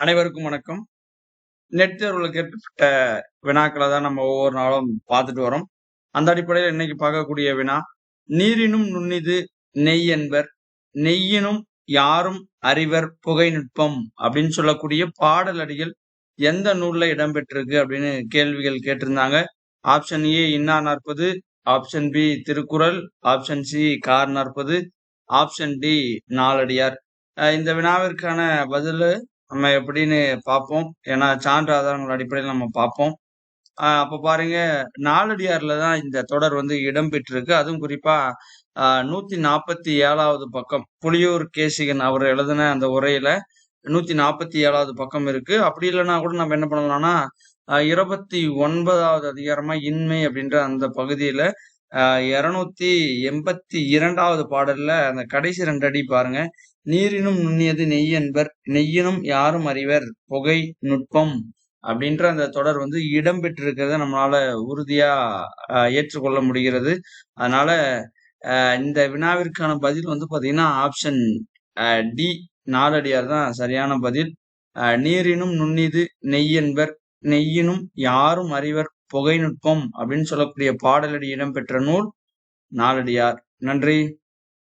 அனைவருக்கும் வணக்கம். நெட் தேர்வில் கேட்கப்பட்ட வினாக்களை தான் நம்ம ஒவ்வொரு நாளும் பார்த்துட்டு வரோம். அந்த அடிப்படையில் இன்னைக்கு பார்க்கக்கூடிய வினா நீரினும் நுண்ணிது நெய் என்பர் நெய்யினும் யாரும் அறிவர் புகை நுட்பம் அப்படின்னு சொல்லக்கூடிய பாடல் அடிகள் எந்த நூல்ல இடம்பெற்றிருக்கு அப்படின்னு கேள்விகள் கேட்டிருந்தாங்க. Option A Inna Narpathu option B Thirukkural option C Kar Narpathu option D Naladiyar. இந்த வினாவிற்கான பதில் நம்ம எப்படின்னு பார்ப்போம். ஏன்னா சான்று ஆதாரங்கள் அடிப்படையில் நம்ம பார்ப்போம். ஆஹ் அப்ப பாருங்க நாலடியார்ல தான் இந்த தொடர் வந்து இடம்பெற்றிருக்கு. அதுவும் குறிப்பா நூத்தி நாற்பத்தி ஏழாவது பக்கம் புலியூர் கேசிகன் அவர் எழுதின அந்த உரையில நூத்தி நாற்பத்தி ஏழாவது பக்கம் இருக்கு. அப்படி இல்லைன்னா கூட நம்ம என்ன பண்ணலாம்னா இருபத்தி ஒன்பதாவது அதிகாரமா இன்மை அப்படின்ற அந்த பகுதியில இருநூத்தி எண்பத்தி இரண்டாவது பாடல்ல அந்த கடைசி ரெண்டு அடி பாருங்க. நீரினும் நுண்ணியது நெய் என்பர் நெய்யினும் யாரும் அறிவர் புகை நுட்பம் அப்படின்ற அந்த தொடர் வந்து இடம்பெற்றிருக்கிறத நம்மளால உறுதியா ஏற்றுக்கொள்ள முடிகிறது. அதனால இந்த வினாவிற்கான பதில் வந்து பாத்தீங்கன்னா ஆப்ஷன் டி நாலடியார் தான் சரியான பதில். நீரினும் நுண்ணிது நெய் என்பர் நெய்யினும் யாரும் அறிவர் புகை நுட்பம் அப்படின்னு சொல்லக்கூடிய பாடலடி இடம்பெற்ற நூல் நாலடியார். நன்றி.